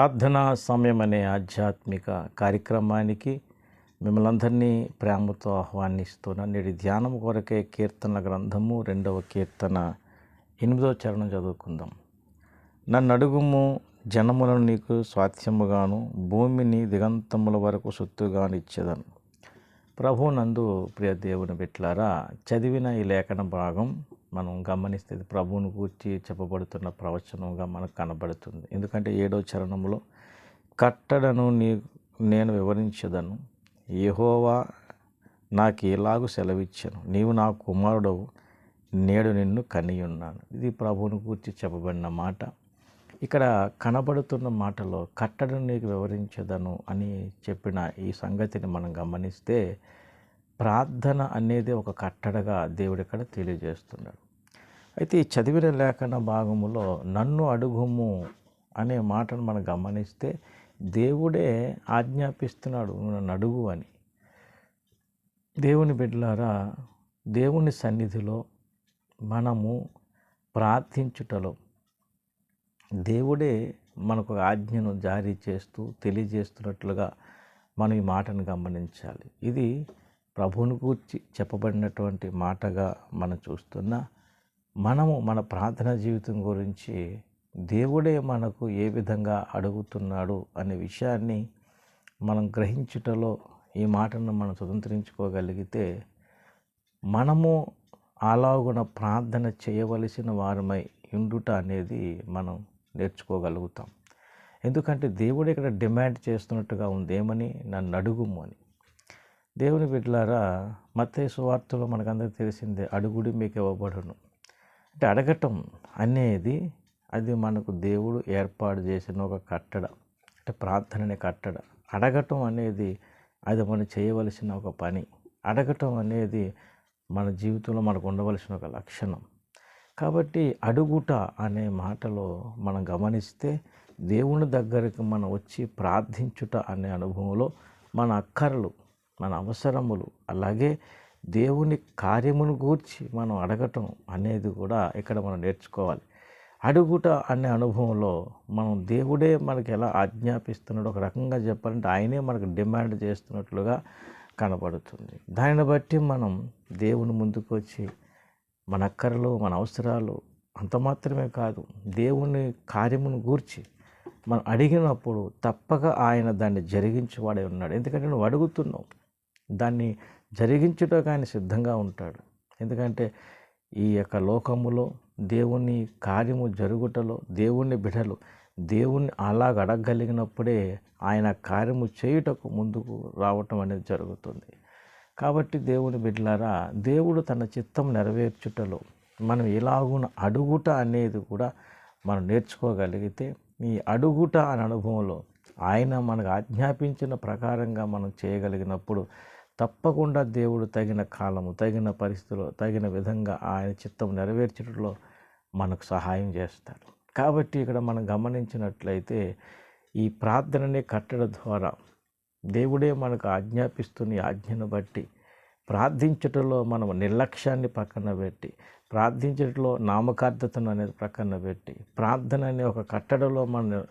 ప్రార్థనా సమయం అనే ఆధ్యాత్మిక కార్యక్రమానికి మిమ్మల్ని అందరినీ ప్రేమతో ఆహ్వానిస్తున్నాను నేటి ధ్యానం కొరకే కీర్తన గ్రంథము రెండవ కీర్తన ఎనిమిదో చరణం చదువుకుందాం. నన్ను అడుగుము జనములను నీకు స్వాస్థ్యముగాను భూమిని దిగంతముల వరకు సొత్తుగాను ఇచ్చేదను ప్రభు నందు ప్రియ దేవుని బిట్లారా చదివిన ఈ లేఖన భాగం మనం గమనిస్తే ప్రభువును గూర్చి చెప్పబడుతున్న ప్రవచనంగా మనకు కనబడుతుంది. ఎందుకంటే ఏడో చరణంలో కట్టడను నీ నేను వివరించదను. యహోవా నాకు ఎలాగూ సెలవిచ్చాను. నీవు నా కుమారుడవు. నేడు నిన్ను కనియున్నాను. ఇది ప్రభువును గూర్చి చెప్పబడిన మాట. ఇక్కడ కనబడుతున్న మాటలో కట్టడను నీకు వివరించదను అని చెప్పిన ఈ సంగతిని మనం గమనిస్తే ప్రార్థన అనేది ఒక కట్టడగా దేవుడు ఇక్కడ తెలియజేస్తున్నాడు. అయితే ఈ చదివిన లేఖన భాగములో నన్ను అడుగుము అనే మాటను మనం గమనిస్తే దేవుడే ఆజ్ఞాపిస్తున్నాడు నన్ను అడుగు అని. దేవుని బిడ్డలారా దేవుని సన్నిధిలో మనము ప్రార్థించుటలో దేవుడే మనకు ఒక ఆజ్ఞను జారీ చేస్తూ తెలియజేస్తున్నట్లుగా మనం ఈ మాటను గమనించాలి. ఇది ప్రభువును గూర్చి చెప్పబడినటువంటి మాటగా మనం చూస్తున్నా మనము మన ప్రార్థన జీవితం గురించి దేవుడే మనకు ఏ విధంగా అడుగుతున్నాడు అనే విషయాన్ని మనం గ్రహించుటలో ఈ మాటను మనం స్వతంత్రించుకోగలిగితే మనము అలాగున ప్రార్థన చేయవలసిన వారమై ఉండుట అనేది మనం నేర్చుకోగలుగుతాం. ఎందుకంటే దేవుడు ఇక్కడ డిమాండ్ చేస్తున్నట్టుగా ఉంది ఏమని నన్ను అడుగుము అని. దేవుని బిడ్డలారా మత్తయి సువార్తలో మనకందరికీ తెలిసిందే అడుగుడి మీకు ఇవ్వబడును. అంటే అడగటం అనేది అది మనకు దేవుడు ఏర్పాటు చేసిన ఒక కట్టడ అంటే ప్రార్థననే కట్టడ. అడగటం అనేది అది మనం చేయవలసిన ఒక పని. అడగటం అనేది మన జీవితంలో మనకు ఉండవలసిన ఒక లక్షణం. కాబట్టి అడుగుట అనే మాటలో మనం గమనిస్తే దేవుని దగ్గరికి మనం వచ్చి ప్రార్థించుట అనే అనుభవంలో మన అక్కరలు మన అవసరములు. అలాగే దేవుని కార్యమును గూర్చి మనం అడగటం అనేది కూడా ఇక్కడ మనం నేర్చుకోవాలి. అడుగుట అనే అనుభవంలో మనం దేవుడే మనకి ఎలా ఆజ్ఞాపిస్తున్నాడో ఒక రకంగా చెప్పాలంటే ఆయనే మనకు డిమాండ్ చేస్తున్నట్లుగా కనబడుతుంది. దానిని బట్టి మనం దేవుని ముందుకు వచ్చి మన అక్కరలు మన అవసరాలు అంత మాత్రమే కాదు దేవుని కార్యమును గూర్చి మనం అడిగినప్పుడు తప్పక ఆయన దాన్ని జరిగించేవాడే ఉన్నాడు. ఎందుకంటే నువ్వు అడుగుతున్నావు దాన్ని జరిగించుటకు ఆయన సిద్ధంగా ఉంటాడు. ఎందుకంటే ఈ యొక్క లోకములో దేవుని కార్యము జరుగుటలో దేవుని బిడలు దేవుణ్ణి అలాగ అడగగలిగినప్పుడే ఆయన కార్యము చేయుటకు ముందుకు రావటం అనేది జరుగుతుంది. కాబట్టి దేవుని బిడ్డలారా దేవుడు తన చిత్తం నెరవేర్చుటలో మనం ఎలాగున అడుగుట అనేది కూడా మనం నేర్చుకోగలిగితే ఈ అడుగుట అనే అనుభవంలో ఆయన మనకు ఆజ్ఞాపించిన ప్రకారంగా మనం చేయగలిగినప్పుడు తప్పకుండా దేవుడు తగిన కాలము తగిన పరిస్థితిలో తగిన విధంగా ఆయన చిత్తం నెరవేర్చడంలో మనకు సహాయం చేస్తాడు. కాబట్టి ఇక్కడ మనం గమనించినట్లయితే ఈ ప్రార్థనని కట్టడం ద్వారా దేవుడే మనకు ఆజ్ఞాపిస్తున్న ఆజ్ఞను బట్టి ప్రార్థించటంలో మనం నిర్లక్ష్యాన్ని పక్కన పెట్టి ప్రార్థించటంలో నామకార్థతను అనేది ప్రక్కన పెట్టి ప్రార్థన అనే ఒక కట్టడలో మనం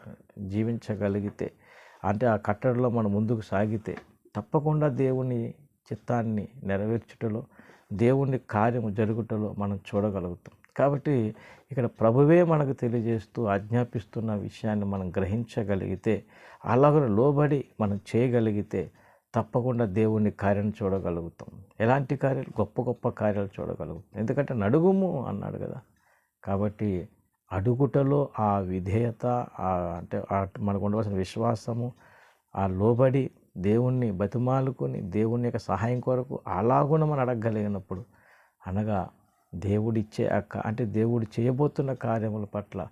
జీవించగలిగితే అంటే ఆ కట్టడలో మనం ముందుకు సాగితే తప్పకుండా దేవుని చిత్తాన్ని నెరవేర్చుటలో దేవుని కార్యము జరుగుటలో మనం చూడగలుగుతాం. కాబట్టి ఇక్కడ ప్రభువే మనకు తెలియజేస్తూ ఆజ్ఞాపిస్తున్న విషయాన్ని మనం గ్రహించగలిగితే అలాగ లోబడి మనం చేయగలిగితే తప్పకుండా దేవుని కార్యం చూడగలుగుతాం. ఎలాంటి కార్యాలు? గొప్ప గొప్ప కార్యాలు చూడగలుగుతాం. ఎందుకంటే నడుగుము అన్నాడు కదా. కాబట్టి అడుగుటలో ఆ విధేయత అంటే మనకు ఉండవలసిన విశ్వాసము ఆ లోబడి దేవుణ్ణి బతిమాలుకొని దేవుని యొక్క సహాయం కొరకు అలాగున మనం అడగగలిగినప్పుడు అనగా దేవుడిచ్చే అక్క అంటే దేవుడు చేయబోతున్న కార్యముల పట్ల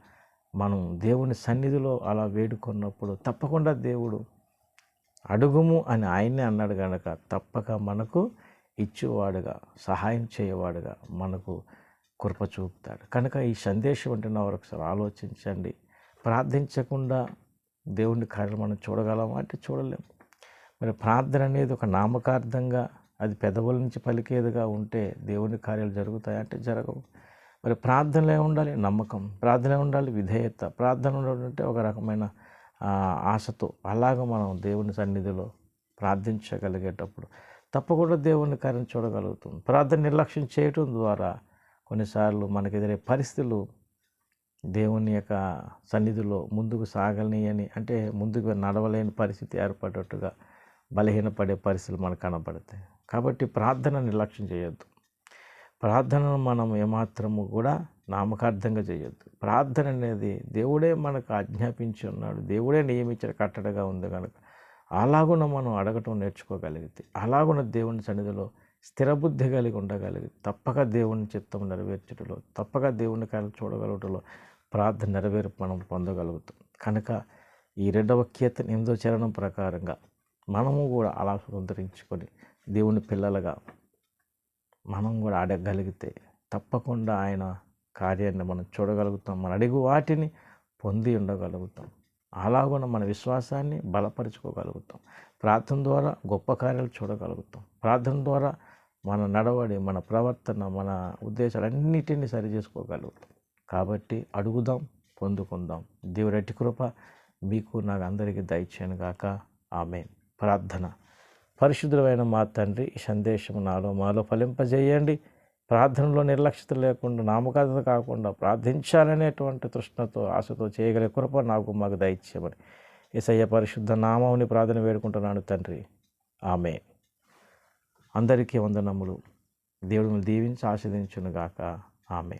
మనం దేవుని సన్నిధిలో అలా వేడుకున్నప్పుడు తప్పకుండా దేవుడు అడుగుము అని ఆయన్ని అన్నాడు కనుక తప్పక మనకు ఇచ్చేవాడుగా సహాయం చేయవాడుగా మనకు కృప చూపుతాడు. కనుక ఈ సందేశం అంటే నా ఒకసారి ఆలోచించండి. ప్రార్థించకుండా దేవుని కార్యం మనం చూడగలమా అంటే చూడలేము. మరి ప్రార్థన అనేది ఒక నామకార్థంగా అది పెదవుల నుంచి పలికేదిగా ఉంటే దేవుని కార్యాలు జరుగుతాయి అంటే జరగవు. మరి ప్రార్థనలో ఉండాలి నమ్మకం. ప్రార్థన ఉండాలి విధేయత. ప్రార్థన ఉండాలంటే ఒక రకమైన ఆశతో అలాగ మనం దేవుని సన్నిధిలో ప్రార్థించగలిగేటప్పుడు తప్పకుండా దేవుని కార్యం చూడగలుగుతాం. ప్రార్థన నిర్లక్ష్యం చేయటం ద్వారా కొన్నిసార్లు మనకు ఎదురే పరిస్థితులు దేవుని యొక్క సన్నిధిలో ముందుకు సాగలేని అంటే ముందుకు నడవలేని పరిస్థితి ఏర్పడేట్టుగా బలహీనపడే పరిస్థితులు మనకు కనబడతాయి. కాబట్టి ప్రార్థన నిర్లక్ష్యం చేయొద్దు. ప్రార్థనను మనం ఏమాత్రము కూడా నామకార్థంగా చేయొద్దు. ప్రార్థన అనేది దేవుడే మనకు ఆజ్ఞాపించి ఉన్నాడు. దేవుడే నియమించిన కట్టడగా ఉంది కనుక అలాగున మనం అడగటం నేర్చుకోగలిగితే అలాగున దేవుని సన్నిధిలో స్థిరబుద్ధి కలిగి ఉండగలిగి తప్పక దేవుని చిత్తం నెరవేర్చడంలో తప్పక దేవుని కార్యం చూడగలగటంలో ప్రార్థన నెరవేర్పు మనం పొందగలుగుతాం. కనుక ఈ రెండవ కీర్తన ఎనిమిదో చరణం ప్రకారంగా మనము కూడా అలా సుందరించుకొని దేవుని పిల్లలుగా మనం కూడా అడగగలిగితే తప్పకుండా ఆయన కార్యాన్ని మనం చూడగలుగుతాం. మన అడుగు వాటిని పొంది ఉండగలుగుతాం. అలాగున మన విశ్వాసాన్ని బలపరుచుకోగలుగుతాం. ప్రార్థన ద్వారా గొప్ప కార్యాలు చూడగలుగుతాం. ప్రార్థన ద్వారా మన నడవడి మన ప్రవర్తన మన ఉద్దేశాలన్నిటినీ సరి చేసుకోగలుగుతాం. కాబట్టి అడుగుదాం పొందుకుందాం. దేవుడి కృప మీకు నాకు అందరికీ దయచేయను గాక ఆమె ప్రార్థన. పరిశుద్ధమైన మా తండ్రి ఈ సందేశం నాలో మాలో ఫలింపజేయండి. ప్రార్థనలో నిర్లక్ష్యత లేకుండా నామకార్థత కాకుండా ప్రార్థించాలనేటువంటి తృష్ణతో ఆశతో చేయగలిగే కృప నాకు మాకు దయచేయమని. ఏసయ్య పరిశుద్ధ నామముని ప్రార్థన వేడుకుంటున్నాను తండ్రి. ఆమె అందరికీ వందనములు. దేవుడిని దీవించి ఆస్వాదించునుగాక ఆమె